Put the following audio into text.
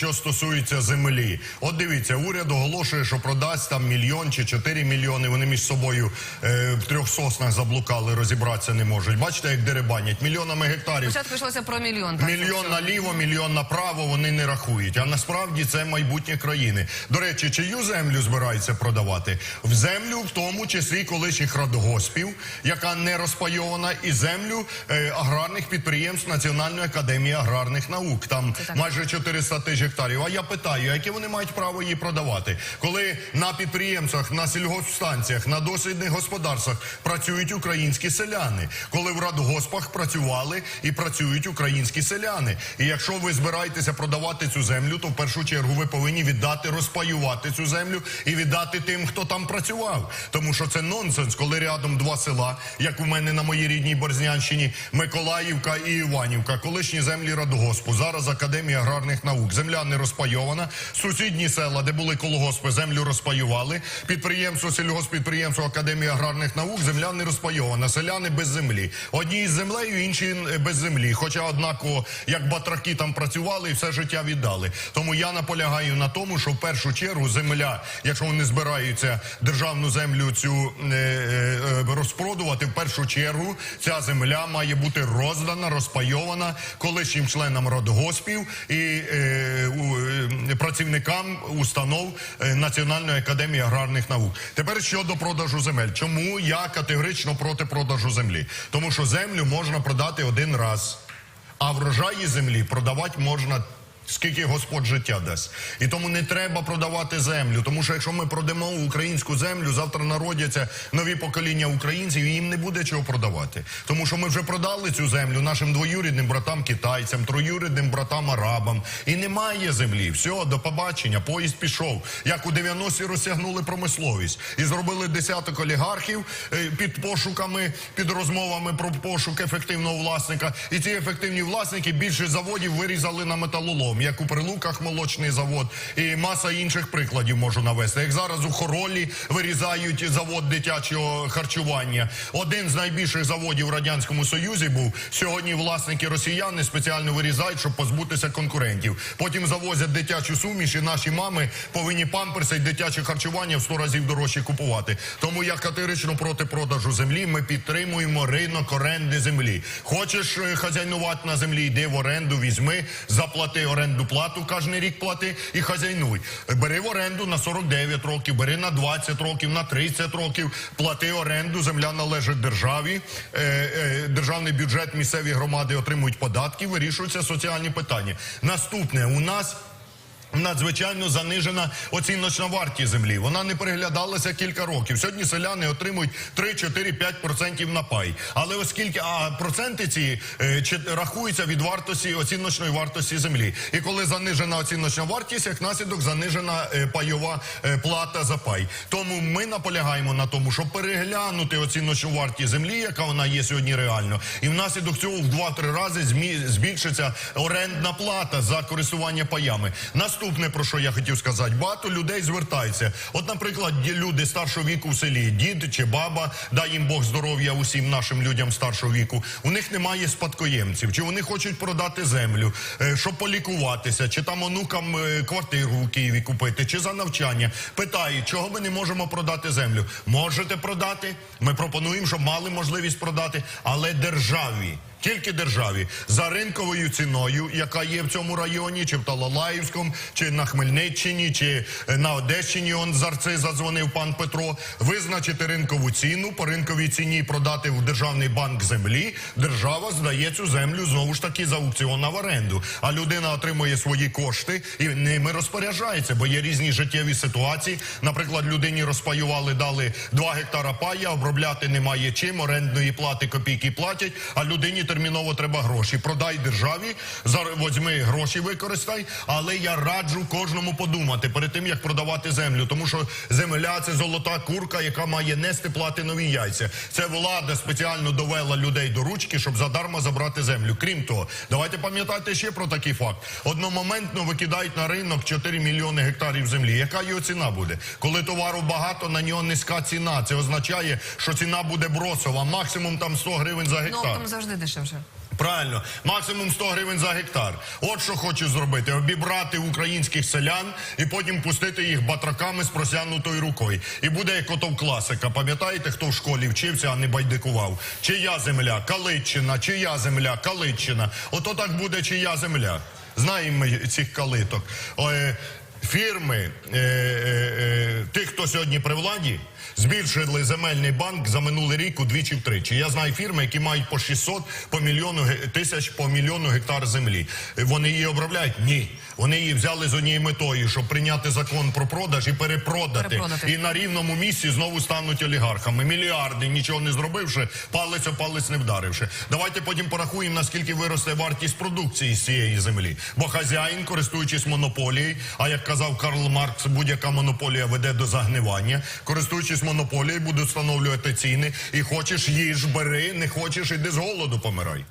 Що стосується землі, от дивіться, уряд оголошує, що продасть там мільйон чи 4 мільйони. Вони між собою е, в трьох соснах заблукали, розібратися не можуть. Бачите, як деребанять мільйонами гектарів. Спочатку йшлося про мільйон. Так, Мільйон наліво, мільйон направо вони не рахують. А насправді це майбутнє країни. До речі, чию землю збираються продавати? В землю, в тому числі колишніх радгоспів, яка не розпайована, і землю е, аграрних підприємств Національної академії аграрних наук. Там майже 400 тисяч гектарів. А я питаю, які вони мають право її продавати, коли на підприємствах, на сільгоспстанціях, на дослідних господарствах працюють українські селяни, коли в радгоспах працювали і працюють українські селяни. І якщо ви збираєтеся продавати цю землю, то в першу чергу ви повинні віддати розпаювати цю землю і віддати тим, хто там працював. Тому що це нонсенс, коли рядом два села, як у мене на моїй рідній Борзнянщині, Миколаївка і Іванівка, колишні землі радгоспу. Зараз Академія аграрних наук. Земля не розпайована. Сусідні села, де були колгоспи, землю розпаювали. Підприємство, сільгоспідприємство Академії аграрних наук, земля не розпайована. Селяни без землі. Одні з землею, інші без землі. Хоча однаково, як батраки там працювали і все життя віддали. Тому я наполягаю на тому, що в першу чергу земля, якщо вони збираються державну землю цю е, е, розпродувати, в першу чергу ця земля має бути роздана, розпайована колишнім членам родгоспів і е, е, працівникам установ е, Національної академії аграрних наук. Тепер щодо продажу земель. Чому я категорично проти продажу землі? Тому що землю можна продати один раз. А врожаї землі продавати можна. Скільки Господь життя дасть, і тому не треба продавати землю. Тому що якщо ми продамо українську землю, завтра народяться нові покоління українців, і їм не буде чого продавати. Тому що ми вже продали цю землю нашим двоюрідним братам китайцям, троюрідним братам арабам. І немає землі. Все, до побачення. Поїзд пішов. Як у 90-ті розтягнули промисловість і зробили десяток олігархів е, під пошуками, під розмовами про пошук ефективного власника. І ці ефективні власники більше заводів вирізали на металолом, як у Прилуках молочний завод, і маса інших прикладів можу навести. Як зараз у Хоролі вирізають завод дитячого харчування. Один з найбільших заводів в радянському союзі був сьогодні. Власники росіяни спеціально вирізають, щоб позбутися конкурентів. Потім завозять дитячу суміш, і наші мами повинні памперси і дитяче харчування в 100 разів дорожче купувати. Тому я категорично проти продажу землі. Ми підтримуємо ринок оренди землі. Хочеш е, хазяйнувати на землі, йди в оренду, візьми, заплати оренду плату кожен рік плати і хазяйнуй. Бери в оренду на 49 років, бери на 20 років, на 30 років, плати оренду, земля належить державі, е, е, державний бюджет, місцеві громади отримують податки, вирішуються соціальні питання. Наступне у нас. Надзвичайно занижена оціночна вартість землі. Вона не переглядалася кілька років. Сьогодні селяни отримують 3, 4, 5% на пай. Але оскільки а проценти ці е, чи рахуються від вартості оціночної вартості землі. І коли занижена оціночна вартість, як наслідок занижена е, пайова е, плата за пай. Тому ми наполягаємо на тому, щоб переглянути оціночну вартість землі, яка вона є сьогодні реально, і внаслідок цього в 2-3 рази збільшиться орендна плата за користування паями. Наступне про що я хотів сказати, багато людей звертаються. От, наприклад, є люди старшого віку в селі, дід чи баба, дай їм Бог здоров'я усім нашим людям старшого віку. У них немає спадкоємців, чи вони хочуть продати землю, е, щоб полікуватися, чи там онукам е, квартиру у Києві купити, чи за навчання. Питають, чого ми не можемо продати землю. Можете продати. Ми пропонуємо, щоб мали можливість продати, але державі. Тільки державі за ринковою ціною, яка є в цьому районі, чи в Талалаївському, чи на Хмельниччині, чи на Одещині. Он з Арци задзвонив пан Петро. Визначити ринкову ціну по ринковій ціні продати в державний банк землі. Держава здає цю землю знову ж таки за аукціон на в оренду. А людина отримує свої кошти і ними розпоряджається, бо є різні життєві ситуації. Наприклад, людині розпаювали, дали 2 гектара пая, обробляти немає чим, орендної плати копійки платять, а людині терміново треба гроші. Продай державі, возьми гроші, використай. Але я раджу кожному подумати перед тим, як продавати землю, тому що земля це золота курка, яка має нести платинові яйця. Це влада спеціально довела людей до ручки, щоб задарма забрати землю. Крім того, давайте пам'ятати ще про такий факт. Одномоментно викидають на ринок 4 мільйони гектарів землі. Яка його ціна буде? Коли товару багато, на нього низька ціна. Це означає, що ціна буде бросова, максимум там 100 гривень за гектар. Ну, там завжди дешевше. Правильно, максимум 100 гривень за гектар. От що хочу зробити: обібрати українських селян і потім пустити їх батраками з просягнутою рукою. І буде як ото в класика. Пам'ятаєте, хто в школі вчився, а не байдикував? Чия земля? Калитчина, чия земля? Калитчина. Ото так буде чия земля. Знаємо ми цих калиток. Фірми е, е, е, тих, хто сьогодні при владі, збільшили земельний банк за минулий рік удвічі втричі. Я знаю фірми, які мають по 600 по мільйону тисяч по мільйону гектар землі. Вони її обробляють? Ні. Вони її взяли з однією метою, щоб прийняти закон про продаж і перепродати. Перепродати. І на рівному місці знову стануть олігархами. Мільярди, нічого не зробивши, палець о палець не вдаривши. Давайте потім порахуємо, наскільки виросте вартість продукції з цієї землі. Бо хазяїн, користуючись монополією, а як казав Карл Маркс, будь-яка монополія веде до загнивання. Користуючись монополією, будуть встановлювати ціни. І хочеш їж, бери, не хочеш, іди з голоду помирай.